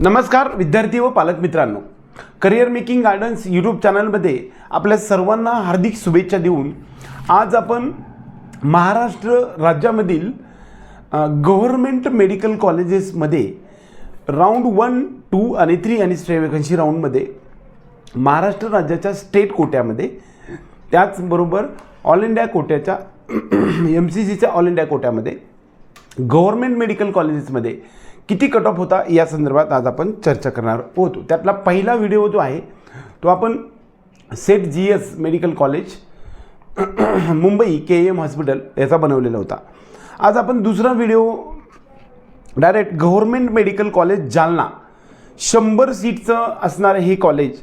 नमस्कार विद्यार्थी व पालक मित्रांनो. करिअर मेकिंग गार्डन्स यूट्यूब चॅनलमध्ये आपल्या सर्वांना हार्दिक शुभेच्छा देऊन आज आपण महाराष्ट्र राज्यामधील गव्हर्मेंट मेडिकल कॉलेजेसमध्ये राऊंड वन टू आणि थ्री आणि स्टे वेकन्सी राऊंडमध्ये महाराष्ट्र राज्याच्या स्टेट कोट्यामध्ये त्याचबरोबर ऑल इंडिया कोट्याच्या एम सी सीच्या ऑल इंडिया कोट्यामध्ये गव्हर्मेंट मेडिकल कॉलेजेसमध्ये किती कट ऑफ होता या संदर्भात आज आपण चर्चा करणार होतो त्यातला पहिला व्हिडिओ जो आहे तो आपण Seth G S medical college Mumbai K M hospital याचा बनवलेला होता. आज आपण दुसरा video direct government medical college Jalna शंभर सीटचं असणारं हे कॉलेज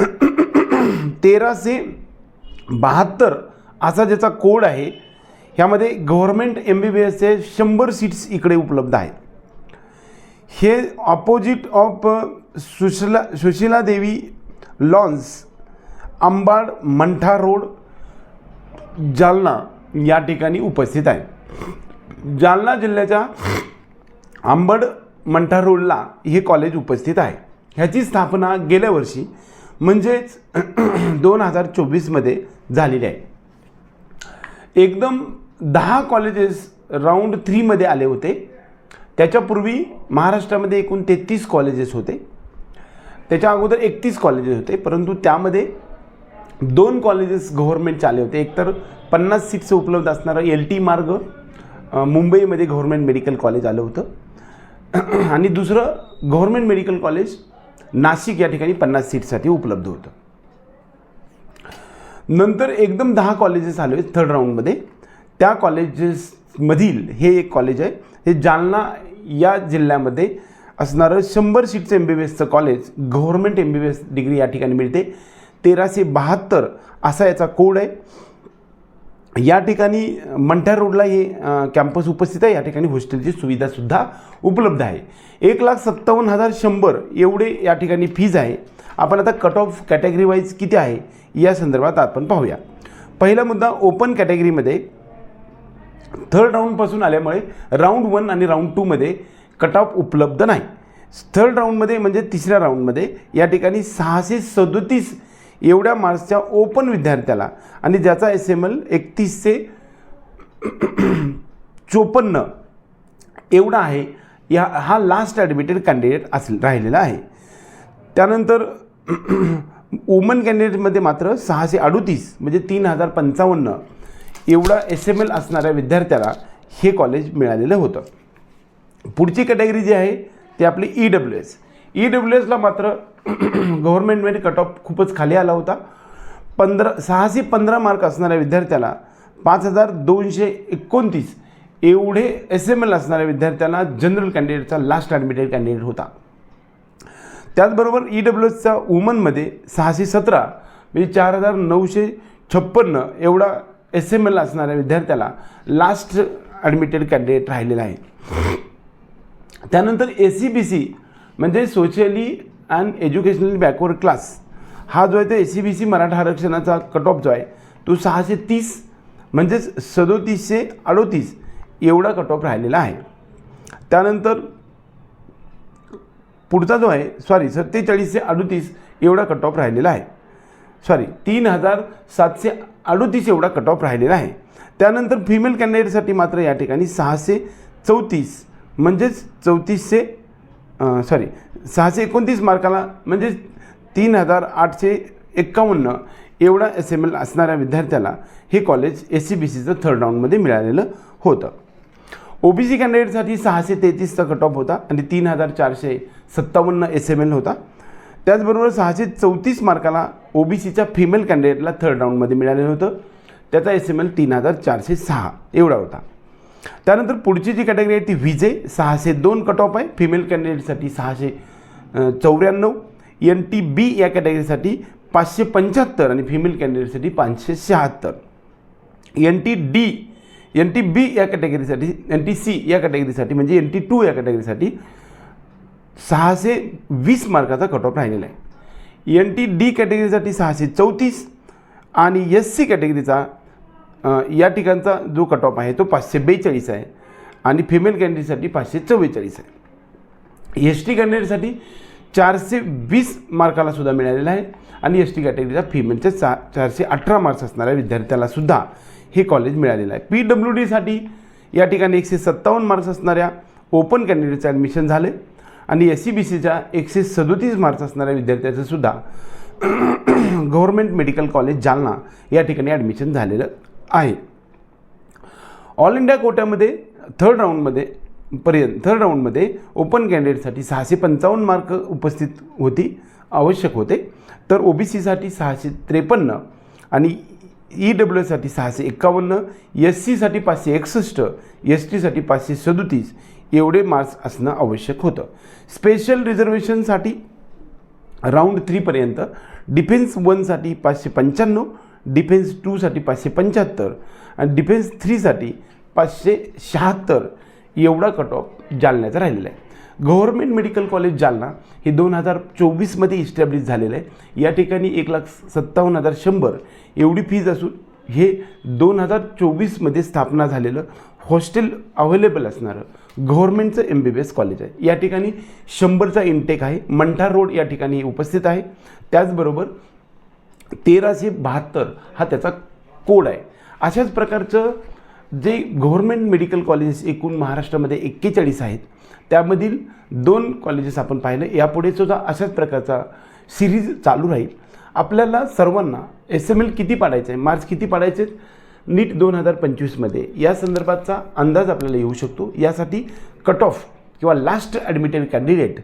तेराशे बहात्तर असा ज्याचा कोड आहे ह्यामध्ये गव्हर्मेंट एम बी बी एसचे शंभर सीट्स इकडे उपलब्ध आहेत. हे opposite of Sushila Sushila Devi lawns Ambad Mantha road Jalna या ठिकाणी उपस्थित आहे जालना जिल्ह्याच्या अंबड मंठा रोडला हे कॉलेज उपस्थित आहे. ह्याची स्थापना गेल्या वर्षी म्हणजेच दोन हजार चोवीसमध्ये झालेली आहे. एकदम दहा कॉलेजेस राऊंड थ्रीमध्ये आले होते. त्याच्यापूर्वी महाराष्ट्रामध्ये एकूण तेहतीस कॉलेजेस होते. त्याच्या अगोदर एकतीस कॉलेजेस होते परंतु त्यामध्ये दोन कॉलेजेस गव्हर्मेंटचे आले होते. एकतर पन्नास सीट्स उपलब्ध असणारं एल टी मार्ग मुंबईमध्ये गव्हर्मेंट मेडिकल कॉलेज आलं होतं. आणि दुसरं गव्हर्मेंट मेडिकल कॉलेज नाशिक या ठिकाणी पन्नास सीटसाठी उपलब्ध होतं. नंतर एकदम दहा कॉलेजेस आले थर्ड राऊंडमध्ये त्या कॉलेजेसमधील हे एक कॉलेज आहे. हे जालना या जिल्ह्यामध्ये असणारं शंभर सीटचं एम बी बी एसचं college government M B B S degree या ठिकाणी मिळते. तेराशे बहात्तर असा याचा कोड आहे. या ठिकाणी मंठ्या रोडला हे कॅम्पस उपस्थित आहे. या ठिकाणी हॉस्टेलची सुविधासुद्धा उपलब्ध आहे. एक लाख सत्तावन्न हजार शंभर एवढे या ठिकाणी फीज आहे. आपण आता कट ऑफ कॅटेगरी वाईज किती आहे? या संदर्भात आपण पाहूया. पहिला मुद्दा ओपन कॅटेगरीमध्ये थर्ड राऊंडपासून आल्यामुळे राऊंड वन आणि राऊंड टूमध्ये कट ऑफ उपलब्ध नाही. थर्ड राऊंडमध्ये म्हणजे तिसऱ्या राऊंडमध्ये या ठिकाणी सहाशे सदोतीस एवढ्या मार्क्सच्या ओपन विद्यार्थ्याला आणि ज्याचा एस एम एल एकतीसशे चोपन्न एवढा आहे या हा लास्ट ॲडमिटेड कॅन्डिडेट असेल राहिलेला आहे. त्यानंतर वुमन कॅन्डिडेटमध्ये मात्र सहाशे अडोतीस म्हणजे तीन हजार पंचावन्न एवढा एस एम एल असणाऱ्या विद्यार्थ्याला हे कॉलेज मिळालेलं होतं. पुढची कॅटेगरी जी आहे ती आपली E W S E W एसला मात्र गव्हर्नमेंटमध्ये कट ऑफ खूपच खाली आला होता. पंधरा सहाशे पंधरा मार्क असणाऱ्या विद्यार्थ्याला पाच हजार दोनशे एकोणतीस एवढे एस एम एल असणाऱ्या विद्यार्थ्याला जनरल कॅन्डिडेटचा लास्ट ॲडमिटेड कॅन्डिडेट होता. त्याचबरोबर ई डब्ल्यू एसचा वुमनमध्ये सहाशे सतरा म्हणजे चार हजार नऊशे छप्पन्न एवढा एस एम एल असणाऱ्या विद्यार्थ्याला लास्ट ॲडमिटेड कॅन्डिडेट राहिलेला आहे. त्यानंतर ए सी बी सी म्हणजे socially and educationally backward class हा जो आहे तो A C B C Maratha आरक्षणाचा कट ऑफ जो आहे तो सहाशे तीस म्हणजेच सदोतीसशे अडोतीस एवढा कट ऑफ राहिलेला आहे. त्यानंतर पुढचा जो आहे सॉरी सत्तेचाळीसशे अडोतीस एवढा कट ऑफ राहिलेला आहे. सॉरी तीन हजार सातशे अडोतीस एवढा कट ऑफ राहिलेला आहे. त्यानंतर फिमेल कॅन्डिडेटसाठी मात्र या ठिकाणी सहाशे चौतीस म्हणजेच चौतीसशे सॉरी सहाशे एकोणतीस मार्काला म्हणजेच तीन हजार आठशे एक्कावन्न एवढा एस एम एल असणाऱ्या विद्यार्थ्याला हे कॉलेज एस सी बी सीचं थर्ड राऊंडमध्ये मिळालेलं होतं. ओ बी सी कॅन्डिडेटसाठी सहाशे तेहतीसचा कट ऑफ होता आणि तीन हजार चारशे सत्तावन्न एस एम एल होता. त्याचबरोबर सहाशे चौतीस मार्काला ओ बी सीच्या फिमेल कॅन्डिडेटला थर्ड राऊंडमध्ये मिळालेलं होतं. त्याचा एस एम एल तीन हजार चारशे सहा एवढा होता. त्यानंतर पुढची जी कॅटेगरी आहे ती विजे सहाशे दोन कट ऑफ आहे. फिमेल कॅन्डिडेटसाठी सहाशे चौऱ्याण्णव. एन टी बी या कॅटेगरीसाठी पाचशे पंच्याहत्तर आणि फिमेल कॅन्डिडेटसाठी पाचशे शहात्तर. N T D N T B या कॅटेगरीसाठी एन टी सी या कॅटेगरीसाठी म्हणजे एन टी टू या कॅटेगरीसाठी सहाशे वीस मार्काचा कट ऑफ राहिलेला आहे. एन टी डी कॅटेगरीसाठी सहाशे चौतीस आणि एस सी कॅटेगरीचा या ठिकाणचा जो कट ऑफ आहे तो पाचशे बेचाळीस आहे आणि फिमेल कॅन्डिडेटसाठी पाचशे चव्वेचाळीस आहे. एस टी कॅन्डिडेटसाठी चारशे वीस मार्काला सुद्धा मिळालेला आहे आणि एस टी कॅटेगरीचा फिमेलच्या चा चारशे अठरा मार्क्स असणाऱ्या विद्यार्थ्याला सुद्धा हे कॉलेज मिळालेलं आहे. पी डब्ल्यू डीसाठी या ठिकाणी एकशे सत्तावन्न मार्क्स असणाऱ्या ओपन कॅन्डिडेटचं ॲडमिशन झाले. आणि एस सी बी सीच्या एकशे सदोतीस मार्क्स असणाऱ्या विद्यार्थ्याचं सुद्धा गव्हर्मेंट मेडिकल कॉलेज जालना या ठिकाणी ॲडमिशन झालेलं आहे. ऑल इंडिया कोट्यामध्ये थर्ड राऊंडमध्ये पर्यंत थर्ड राऊंडमध्ये ओपन कॅन्डिडेटसाठी सहाशे पंचावन्न मार्क उपस्थित होती आवश्यक होते. तर ओ बी सीसाठी सहाशे त्रेपन्न आणि ई डब्ल्यू एससाठी सहाशे एक्कावन्न एस सीसाठी पाचशे एकसष्ट एस टीसाठी पाचशे सदोतीस एवढे मार्क्स असणं आवश्यक होतं. स्पेशल रिझर्वेशनसाठी राऊंड थ्रीपर्यंत डिफेन्स वनसाठी पाचशे पंच्याण्णव डिफेन्स टूसाठी पाचशे पंच्याहत्तर आणि डिफेन्स थ्रीसाठी पाचशे शहात्तर. एवढा कट ऑफ जालन्याचा राहिलेला आहे. गव्हर्मेंट मेडिकल कॉलेज जालना हे दोन हजार चोवीसमध्ये इस्टॅब्लिश झालेलं आहे. या ठिकाणी एक लाख सत्तावन्न हजार शंभर. एवढी फीज असून हे दोन हजार चोवीसमध्ये स्थापना झालेलं हॉस्टेल अवेलेबल असणारं. गव्हर्मेंटचं M B B S college आहे. या ठिकाणी शंभरचा इनटेक आहे. मंठा रोड या ठिकाणी उपस्थित आहे. त्याचबरोबर तेराशे बहात्तर हा त्याचा कोड आहे. अशाच प्रकारचं जे गव्हर्मेंट मेडिकल कॉलेजेस एकूण महाराष्ट्रामध्ये एक्केचाळीस आहेत त्यामधील दोन कॉलेजेस आपण पाहिलं. यापुढे सुद्धा अशाच प्रकारचा सिरीज चालू राहील. आपल्याला सर्वांना एस एम एल किती पाडायचं आहे मार्क्स किती पाडायचे आहेत नीट दोन हजार पंचवीसमध्ये या संदर्भाचा अंदाज आपल्याला येऊ शकतो. यासाठी कट ऑफ किंवा last admitted candidate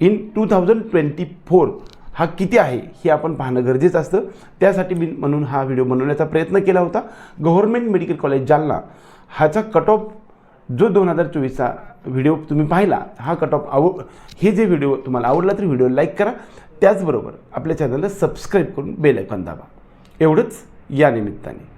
in two thousand twenty four हा किती आहे हे आपण पाहणं गरजेचं असतं. त्यासाठी मी म्हणून हा व्हिडिओ बनवण्याचा प्रयत्न केला होता. गव्हर्मेंट मेडिकल कॉलेज जालना ह्याचा कट ऑफ जो दोन हजार चोवीसचा व्हिडिओ तुम्ही पाहिला हा कट ऑफ आव हे जे व्हिडिओ तुम्हाला आवडला तर व्हिडिओ लाईक करा. त्याचबरोबर आपल्या चॅनलला सबस्क्राईब करून बेल आयकॉन दाबा. एवढंच या निमित्ताने.